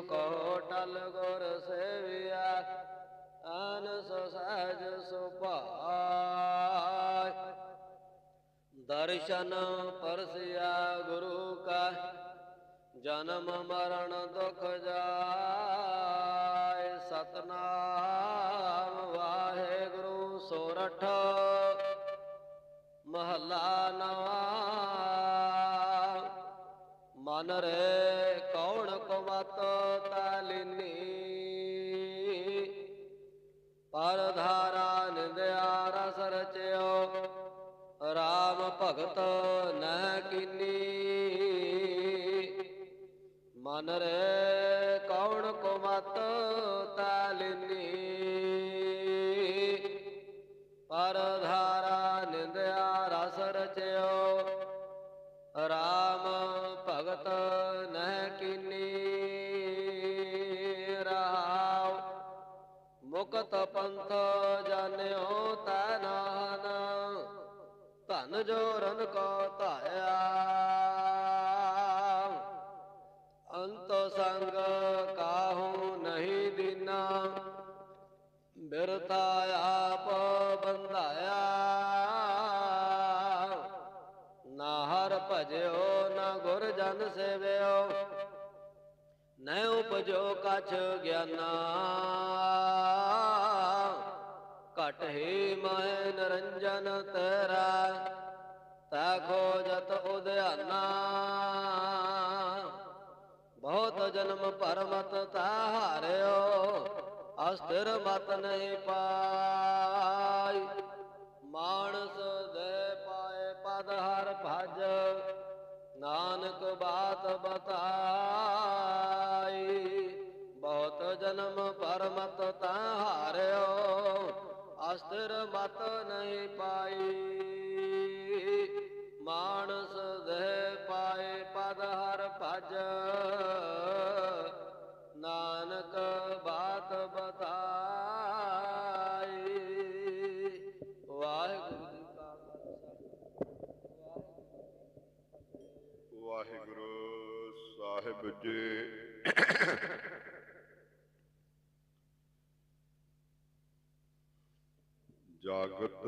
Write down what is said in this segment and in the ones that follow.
ਸੋ ਟਲ ਗੁਰ ਸੇਵਿਆ ਅਨਸ ਸਹਿਜ ਸੁਭਾਇ ਦਰਸ਼ਨ ਪਰਸਿਆ ਗੁਰੂ ਕਾ, ਜਨਮ ਮਰਨ ਦੁਖ ਜਾਏ। ਸਤਨਾਮ ਵਾਹਿਗੁਰੂ ਸੋਰਠ, ਮਹੱਲਾ ਨਵਾ। ਮਨ ਰੇ ਭਗਤ ਨਹਿ ਕੀਨੀ। ਮਨ ਰੇ ਕੌਣ ਕੋ ਮਤ ਤਾਲਿਨੀ। ਪਰ ਧਾਰਾ ਨਿੰਦਿਆ ਰਸ ਰਚਿਓ। ਰਾਮ ਭਗਤ ਨਹਿ ਕੀਨੀ। ਰਹਾਉ ਮੁਕਤ ਪੰਥ ਜਾਣਿਓ ਤੈ ਨਾਹਨ ਧਨ ਜੋਰਨ ਕੋ ਧਾਇਆ। ਅੰਤ ਸੰਗ ਕਾਹੂ ਨਹੀਂ ਦੀਨਾ। ਬਿਰਤਾ ਆਪ ਬੰਧਾਇਆ। ਨਾ ਹਰ ਭਜਿਓ, ਨਾ ਗੁਰ ਜਨ ਸੇਵਿਓ। ਨੈ ਉਪਜੋ ਕਛ ਗਿਆਨਾ। ਘਟ ਹੀ ਮੈਂ ਨਰੰਜਨ ਤੇਰਾ। ਤਾ ਖੋਜਤ ਉਦਿਆਨਾ ਬਹੁਤ ਜਨਮ ਪਰਮਤ ਤਾ ਹਾਰਿਓ, ਅਸਥਿਰ ਮਤ ਨਹੀਂ ਪਾਈ। ਮਾਨਸ ਦੇ ਪਾਏ ਪਦ ਹਰ ਭਜ, ਨਾਨਕ ਬਾਤ ਬਤਾਈ। ਬਹੁਤ ਜਨਮ ਪਰਮਤ ਤਾਂ ਹਾਰਿਓ, ਅਸਥਿਰ ਮਤ ਨਹੀਂ ਪਾਈ। ਮਾਨਸ ਦੇ ਜਾਗਤ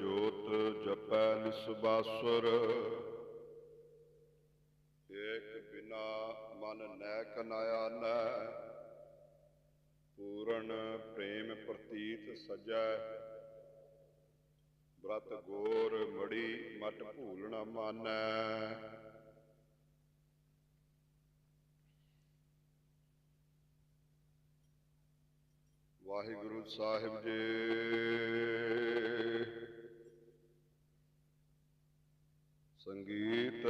ਜੋਤ ਜਪੈ ਨਿਸਬਾਸੁਰ। ਏਕ ਬਿਨਾ ਮਨ ਨੈਕ ਨਾਇਆ ਨੈ ਪੂਰਨ ਪ੍ਰੇਮ ਪ੍ਰਤੀਤ ਸਜੈ। ਬ੍ਰਤ ਗੋਰ ਮੜੀ ਮਟ ਭੂਲ ਨ ਮਾਨੈ। ਵਾਹਿਗੁਰੂ ਸਾਹਿਬ ਜੀ। ਸੰਗੀਤ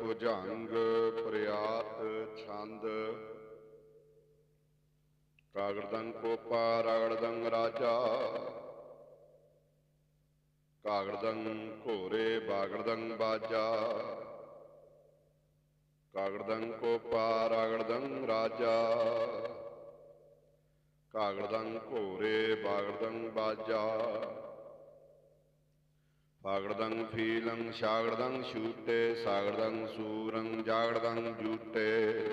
ਭੁਜੰਗ ਪ੍ਰਿਆਤ ਛੰਦ। ਕਾਗੜਦੰ ਕੋਪਾ ਰਗੜਦੰ ਰਾਜਾ। ਕਾਗੜਦੰ ਘੋਰੇ ਬਾਗੜਦੰ ਬਾਜਾ। ਕਾਗੜਦੰ ਕੋਪਾ ਰਗੜਦੰ ਰਾਜਾ। ਕਾਗੜਦੰ ਘੋਰੇ ਬਾਗੜਦੰ ਬਾਜਾ। ਪਾਗੜਦੰ ਫੀਲੰ ਸ਼ਾਗੜਦੰ ਸ਼ੂਟੇ ਸਾਗੜਦੰ ਸੂਰੰ ਜਾਗੜਦੰ ਜੂਟੇ।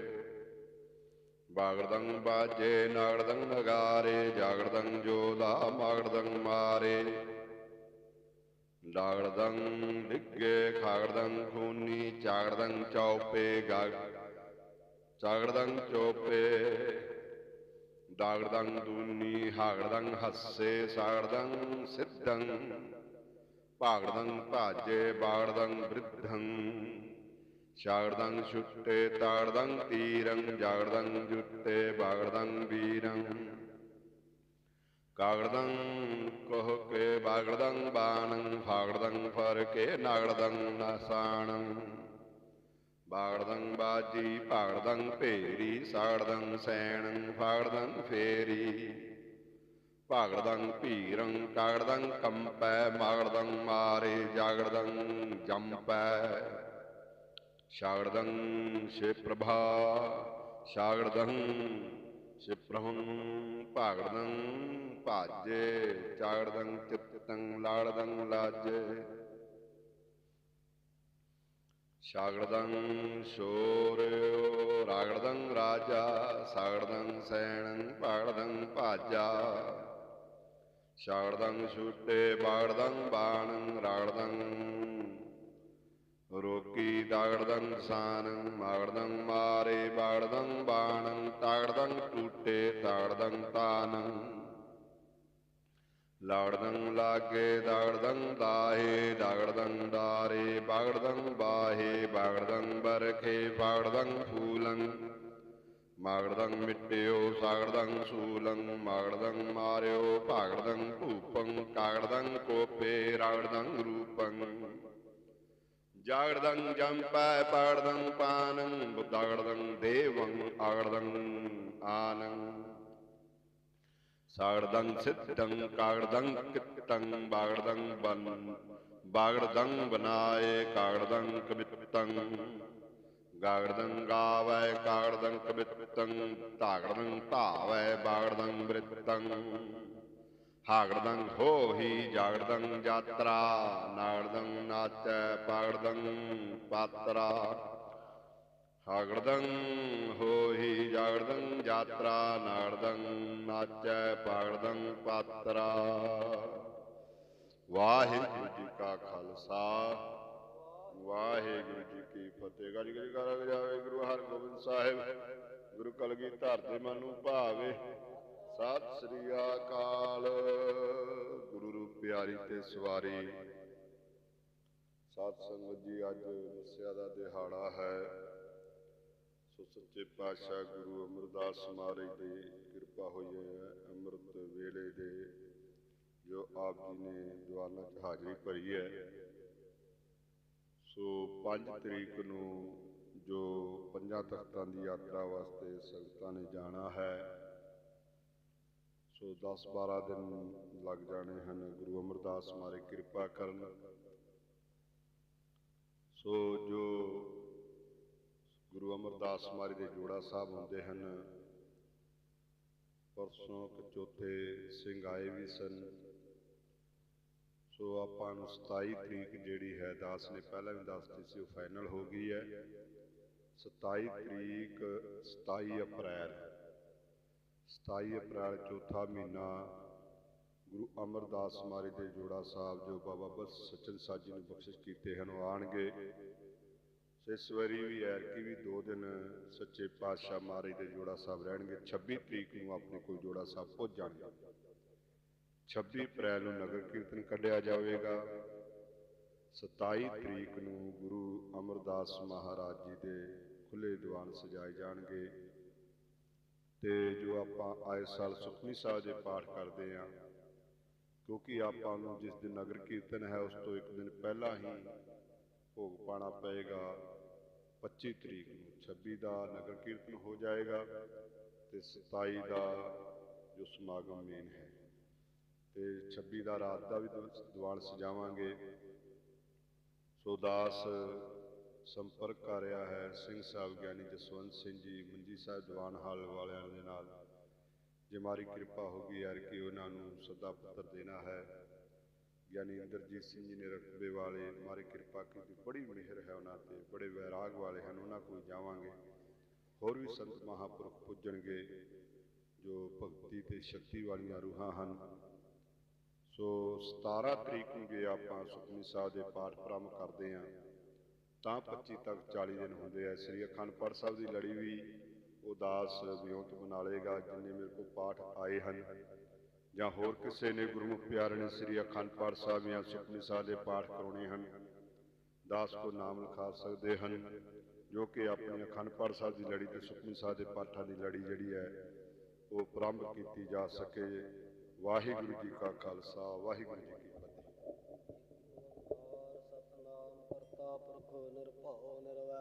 ਬਾਗੜਦੰ ਬਾਜੇ ਨਾਗੜਦੰ ਨਗਾਰੇ ਜਾਗੜਦੰ ਜੋਲਾ ਮਾਗੜਦੰ ਮਾਰੇ। ਲਾਗੜਦੰ ਡਿੱਗੇ ਖਾਗੜਦੰ ਖੂਨੀ ਚਾਗੜਦੰ ਚੌਪੇ, ਗਾਗ ਚਾਗੜਦੰ ਚੌਪੇ ਦਾਗੜਦੰ ਦੂਨੀ ਹਾਗੜਦੰ ਹੱਸੇ ਸਾਗੜਦੰ ਸਿੱਧੰ। ਭਾਗੜਦੰ ਭਾਜੇ ਬਾਗੜਦੰ ਬ੍ਰਿਧੰ। ਸ਼ਾਗੜਦੰ ਛੁੱਟੇ ਤਾੜਦੰ ਤੀਰੰ। ਜਾਗੜਦੰ ਜੁੱਟੇ ਬਾਗੜਦੰ ਵੀਰੰ ਕਾਗੜਦੰ ਕੋਹ ਕੇ ਬਾਗੜਦੰ ਬਾਣੰ। ਫਾਗੜਦੰ ਫਰ ਕੇ ਨਾਗੜਦੰ ਨਸਾਣੰ। ਬਾਗੜਦੰ ਬਾਜੀ ਭਾਗੜਦੰ ਭੇਰੀ ਸਾਗੜਦੰ ਸੈਣੰ ਫਾਗੜਦੰ ਫੇਰੀ। ਭਾਗੜਦੰ ਭੀਰੰ ਕਾਗੜਦੰ ਕੰਪੈ ਮਾਗੜਦੰ ਮਾਰੇ ਜਾਗੜਦੰ ਜੰਪੈ। ਸ਼ਾਗੜਦੰ ਸ਼ੇ ਪ੍ਰਭਾ ਸ਼ਾਗੜਦੰ ਸ਼ੇ ਪ੍ਰਭੰ ਭਾਗੜਦੰ ਭਾਜੇ ਚਾਗੜਦੰ ਚਿਤਤੰ ਲਾੜਦੰ ਲਾਜੇ। ਸ਼ਾਗੜਦੰ ਸ਼ੋਰਿਓ ਰਾਗੜਦੰ ਰਾ ਰਾਜਾ ਸਾਗੜਦੰ ਸੈਣੰ ਪਾੜਦੰ ਭਾਜਾ। ਸ਼ਾੜਦੰ ਛੁੱਟੇ ਬਾੜਦੰ ਬਾਣੰ ਰਾੜਦੰ ਰੋਕੀ ਦਾਗੜਦੰ ਸਾਨੰ ਮਾਗੜਦੰ ਮਾਰੇ ਬਾੜਦੰ ਬਾਣੰ ਤਾਗੜਦੰ ਟੂਟੇ ਤਾੜਦੰ ਤਾਨੰ ਲਾੜਦੰ ਲਾਗੇ ਦਾਗੜਦੰ ਦਾਹੇ ਦਾਗੜਦੰ ਦਾਰੇ ਬਾਗੜਦੰ ਬਾਹੇ ਬਾਗੜਦੰ ਬਰਖੇ ਬਾਗੜਦੰ ਫੂਲੰ। ਮਾਗੜਦੰ ਮਿੱਟਿਓ ਸਾਗੜਦੰ ਸੂਲੰ। ਮਾਗੜਦੰ ਮਾਰਿਓ ਭਾਗੜਦੰ ਭੂਪੰ। ਕਾਗੜਦੰ ਕੋਪੇ ਰਾਗੜਦੰ ਰੂਪੰ। ਜਾਗੜਦੰ ਜੰਪੈ ਪਾੜਦੰ ਪਾਨੰ। ਬੁੱਧਾਗੜਦੰ ਦੇਵੰ ਆਗੜਦੰ ਆਨੰ। ਸਾਗੜਦੰ ਸਿੱਧੰ ਕਾਗੜਦੰ ਕਿੱਤੰ ਬਾਗੜਦੰ ਬਨ। ਬਾਗੜਦੰ ਬਨਾਏ ਕਾਗੜਦੰ ਕਬਿੱਤੰ ਗਾਗੜਦੰ ਗਾਵੈ ਕਾਗੜਦੰ ਕਬਿੱਤੰ ਧਾਗੜਦੰ ਧਾਵੈ ਬਾਗੜਦੰ ਬ੍ਰਿਤੰ। ਹਾਗੜਦੰ ਹੋਹੀ ਜਾਗੜਦੰ ਜਾਤਰਾ। ਨਾਗੜਦੰ ਨਾਚੈ ਪਾਗੜਦੰ ਪਾਤਰਾ। ਹਾਗੜਦੰ ਹੋਹੀ ਜਾਗੜਦੰ ਯਾਤਰਾ ਨਾਗੜਦੰ ਨਾਚੈ ਪਾਗੜਦੰ ਪਾਤਰਾ। ਵਾਹਿਗੁਰੂ ਜੀ ਕਾ ਖਾਲਸਾ, ਵਾਹਿਗੁਰੂ ਜੀ ਕੀ ਫਤਿਹ। ਗਾਜੀ ਗਾਜੀ ਕਰਾ ਜਾਵੇ ਗੁਰੂ ਹਰਗੋਬਿੰਦ ਸਾਹਿਬ, ਗੁਰੂ ਕਲਗੀਧਰ ਦੇ ਮਨ ਨੂੰ ਭਾਵੇ। ਸਤਿ ਸ੍ਰੀ ਅਕਾਲ। ਗੁਰੂ ਰੂਪ ਪਿਆਰੀ ਤੇ ਸਵਾਰੀ। ਸਾਧ ਸੰਗਤ ਜੀ, ਅੱਜ ਮੱਸਿਆ ਦਾ ਦਿਹਾੜਾ ਹੈ। ਸੋ ਸੱਚੇ ਪਾਤਸ਼ਾਹ ਗੁਰੂ ਅਮਰਦਾਸ ਮਹਾਰਾਜ ਦੀ ਕਿਰਪਾ ਹੋਈ ਹੈ, ਅੰਮ੍ਰਿਤ ਵੇਲੇ ਦੇ ਜੋ ਆਪ ਜੀ ਨੇ ਦੀਵਾਨਾਂ 'ਚ ਹਾਜ਼ਰੀ ਭਰੀ ਹੈ। ਸੋ 5 ਤਰੀਕ ਨੂੰ ਜੋ ਪੰਜਾਂ ਤਖਤਾਂ ਦੀ ਯਾਤਰਾ ਵਾਸਤੇ ਸੰਗਤਾਂ ਨੇ ਜਾਣਾ ਹੈ, ਸੋ 10 12 ਦਿਨ ਲੱਗ ਜਾਣੇ ਹਨ ਗੁਰੂ ਅਮਰਦਾਸ ਮਾਰੇ ਕਿਰਪਾ ਕਰਨ। ਸੋ ਜੋ ਗੁਰੂ ਅਮਰਦਾਸ ਮਾਰੇ ਦੇ ਜੋੜਾ ਸਾਹਿਬ ਹੁੰਦੇ ਹਨ। ਪਰਸੋਂ ਕੁ ਚੌਥੇ ਸਿੰਘ ਆਏ ਵੀ ਸਨ। ਸੋ ਆਪਾਂ ਨੂੰ 27 ਤਰੀਕ ਜਿਹੜੀ ਹੈ, ਦਾਸ ਨੇ ਪਹਿਲਾਂ ਵੀ ਦੱਸ ਸੀ, ਉਹ ਫਾਈਨਲ ਹੋ ਗਈ ਹੈ। 27 ਤਰੀਕ 27 ਅਪ੍ਰੈਲ 27 ਅਪ੍ਰੈਲ ਚੌਥਾ ਮਹੀਨਾ ਗੁਰੂ ਅਮਰਦਾਸ ਮਾਰੇ ਦੇ ਜੋੜਾ ਸਾਹਿਬ, ਜੋ ਬਾਬਾ ਬਸ ਸਚਨ ਸਾਜੀ ਨੂੰ ਬਖਸ਼ਿਸ਼ ਕੀਤੇ ਹਨ, ਉਹ ਆਣਗੇ ਸੋ ਇਸ ਵਾਰੀ ਵੀ ਐਰਕੀ ਵੀ ਦੋ ਦਿਨ ਸੱਚੇ ਪਾਤਸ਼ਾਹ ਮਹਾਰਾਜ ਦੇ ਜੋੜਾ ਸਾਹਿਬ ਰਹਿਣਗੇ। 26 ਤਰੀਕ ਨੂੰ ਆਪਣੇ ਕੋਲ ਜੋੜਾ ਸਾਹਿਬ ਪਹੁੰਚ ਜਾਣਗੇ। 26 ਅਪ੍ਰੈਲ ਨੂੰ ਨਗਰ ਕੀਰਤਨ ਕੱਢਿਆ ਜਾਵੇਗਾ। 27 ਤਰੀਕ ਨੂੰ ਗੁਰੂ ਅਮਰਦਾਸ ਮਹਾਰਾਜ ਜੀ ਦੇ ਖੁੱਲੇ ਦੀਵਾਨ ਸਜਾਏ ਜਾਣਗੇ। ਤੇ ਜੋ ਆਪਾਂ ਆਏ ਸਾਲ ਸੁਖਮਨੀ ਸਾਹਿਬ ਦੇ ਪਾਠ ਕਰਦੇ ਆਂ, ਕਿਉਂਕਿ ਆਪਾਂ ਨੂੰ ਜਿਸ ਦਿਨ ਨਗਰ ਕੀਰਤਨ ਹੈ, ਉਸ ਤੋਂ ਇੱਕ ਦਿਨ ਪਹਿਲਾਂ ਹੀ ਭੋਗ ਪਾਣਾ ਪਏਗਾ। 25 ਤਰੀਕ ਨੂੰ 26 ਦਾ ਨਗਰ ਕੀਰਤਨ ਹੋ ਜਾਏਗਾ ਤੇ 27 ਦਾ ਜੋ ਸਮਾਗਮ ਮੇਨ ਹੈ। ਤੇ 26 ਦਾ ਰਾਤ ਦਾ ਵੀ ਦੀਵਾਨ ਸਜਾਵਾਂਗੇ। ਸੋ ਦਾਸ ਸੰਪਰਕ ਕਰ ਰਿਹਾ ਹੈ ਸਿੰਘ ਸਾਹਿਬ ਗਿਆਨੀ ਜਸਵੰਤ ਸਿੰਘ ਜੀ, ਮੰਜੀ ਸਾਹਿਬ ਦੀਵਾਨ ਹਾਲ ਵਾਲਿਆਂ ਦੇ ਨਾਲ। ਜੇ ਮਾਰੀ ਕਿਰਪਾ ਹੋਗੀ ਯਾਰ ਕਿ ਉਹਨਾਂ ਨੂੰ ਸੱਦਾ ਪੱਤਰ ਦੇਣਾ ਹੈ। ਯਾਨੀ ਦਰਜੀਤ ਸਿੰਘ ਜੀ ਨੇ ਰਤਬੇ ਵਾਲੇ ਮਾਰੇ ਕਿਰਪਾ ਕੀਤੀ। ਬੜੀ ਮਿਹਰ ਹੈ ਉਹਨਾਂ ਤੇ, ਬੜੇ ਵੈਰਾਗ ਵਾਲੇ ਹਨ, ਉਹਨਾਂ ਕੋਲ ਜਾਵਾਂਗੇ। ਹੋਰ ਵੀ ਸੰਤ ਮਹਾਪੁਰਖ ਪੁੱਜਣਗੇ ਜੋ ਭਗਤੀ ਤੇ ਸ਼ਕਤੀ ਵਾਲੀਆਂ ਰੂਹਾਂ ਹਨ। ਸੋ 17 ਤਰੀਕ ਨੂੰ ਜੇ ਆਪਾਂ ਸੁਖਮਨੀ ਸਾਹਿਬ ਦੇ ਪਾਠ ਪ੍ਰਾਰੰਭ ਕਰਦੇ ਹਾਂ, ਤਾਂ 25 ਤੱਕ 40 ਦਿਨ ਹੁੰਦੇ ਆ। ਸ੍ਰੀ ਅਖੰਡ ਪਾਠ ਸਾਹਿਬ ਦੀ ਲੜੀ ਵੀ ਉਦਾਸ ਵਿਉਂਤ ਬਣਾ ਲੇਗਾ ਜਿੰਨੇ ਮੇਰੇ ਕੋਲ ਪਾਠ ਆਏ ਹਨ। ਜਾਂ ਹੋਰ ਕਿਸੇ ਨੇ ਗੁਰਮੁਖ ਪਿਆਰੇ ਨੇ ਸ੍ਰੀ ਅਖੰਡ ਪਾਠ ਸਾਹਿਬ ਜਾਂ ਸੁਖਮਨੀ ਸਾਹਿਬ ਦੇ ਪਾਠ ਕਰਾਉਣੇ ਹਨ, ਦਾਸ ਕੋ ਨਾਮ ਲਿਖਾ ਸਕਦੇ ਹਨ, ਜੋ ਕਿ ਆਪਣੀ ਅਖੰਡ ਪਾਠ ਸਾਹਿਬ ਦੀ ਲੜੀ ਤੇ ਸੁਖਮਨੀ ਸਾਹਿਬ ਦੇ ਪਾਠਾਂ ਦੀ ਲੜੀ ਜਿਹੜੀ ਹੈ, ਉਹ ਪ੍ਰਾਰੰਭ ਕੀਤੀ ਜਾ ਸਕੇ। ਵਾਹਿਗੁਰੂ ਜੀ ਕਾ ਖਾਲਸਾ, ਵਾਹਿਗੁਰੂ ਜੀ ਕੀ ਫਤਿਹ। ਸਤਨਾਮ ਕਰਤਾ ਪੁਰਖ ਨਿਰਭਉ ਨਿਰਵੈਰ।